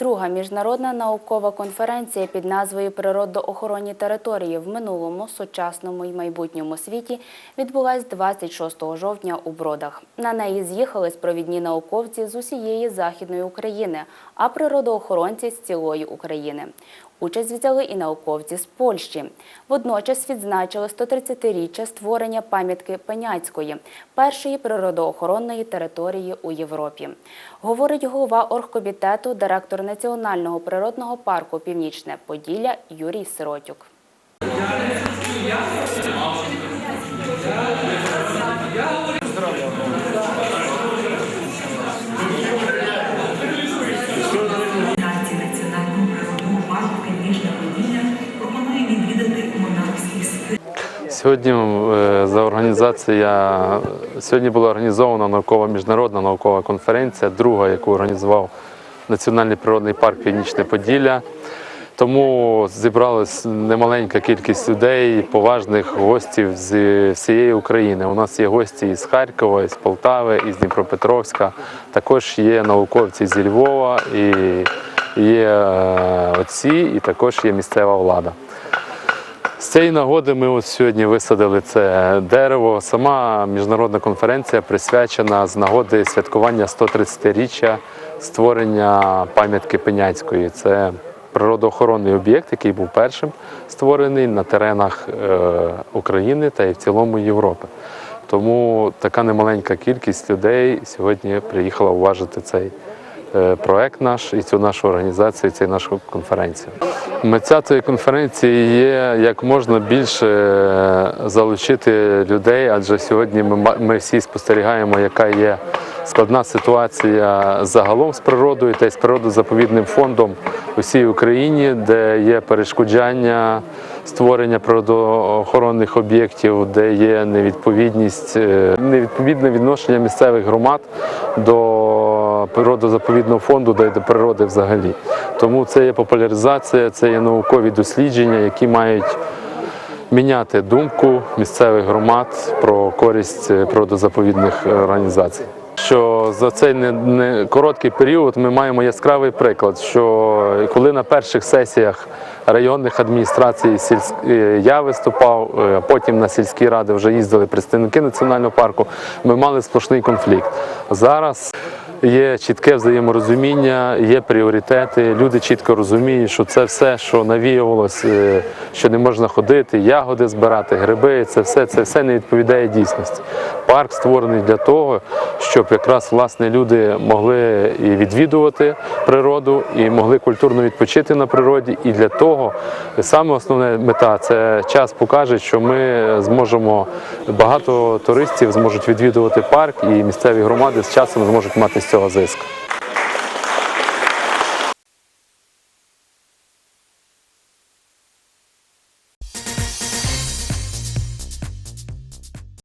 Друга міжнародна наукова конференція під назвою Природоохоронні території в минулому, сучасному і майбутньому світі відбулась 26 жовтня у Бродах. На неї з'їхались провідні науковці з усієї Західної України, а природоохоронці з цілої України. Участь взяли і науковці з Польщі. Водночас відзначили 130-річчя створення пам'ятки Пеняцької, першої природоохоронної території у Європі. Говорить голова оргкомітету, директор Національного природного парку Північне Поділля Юрій Сиротюк. Національного природного парку Північне Поділля пропонує відвідати монархський світ. Сьогодні е, за організація сьогодні була організована наукова міжнародна наукова конференція, друга, яку організував Національний природний парк Північне Поділля. Тому зібралась немаленька кількість людей, поважних гостів з всієї України. У нас є гості із Харкова, із Полтави, із Дніпропетровська. Також є науковці зі Львова, і є е, отці, і також є місцева влада. З цієї нагоди ми ось сьогодні висадили це дерево. Сама міжнародна конференція присвячена з нагоди святкування 130-річчя створення пам'ятки Пеняцької. Це природоохоронний об'єкт, який був першим створений на теренах е, України та і в цілому Європи. Тому така немаленька кількість людей сьогодні приїхала уважити цей проект наш і цю нашу організацію, цю нашу конференцію. Меця цієї конференції є як можна більше е, залучити людей, адже сьогодні ми, ми всі спостерігаємо, яка є складна ситуація загалом з природою та й з природозаповідним фондом у всій Україні, де є перешкоджання створення природоохоронних об'єктів, де є невідповідність, е, невідповідне відношення місцевих громад до природозаповідного фонду та й до природи взагалі. Тому це є популяризація, це є наукові дослідження, які мають міняти думку місцевих громад про користь е, природозаповідних організацій. Що за цей не, не короткий період ми маємо яскравий приклад, що коли на перших сесіях районних адміністрацій сільськ... е, я виступав, е, потім на сільські ради вже їздили представники національного парку, ми мали сплошний конфлікт. Зараз є чітке взаєморозуміння, є пріоритети. Люди чітко розуміють, що це все, що навіювалось, е, що не можна ходити, ягоди збирати, гриби, це все, це все не відповідає дійсності. Парк створений для того, щоб якраз власне люди могли і відвідувати природу, і могли культурно відпочити на природі. І для того саме основна мета це час покаже, що ми зможемо багато туристів зможуть відвідувати парк, і місцеві громади з часом зможуть мати цього зиск.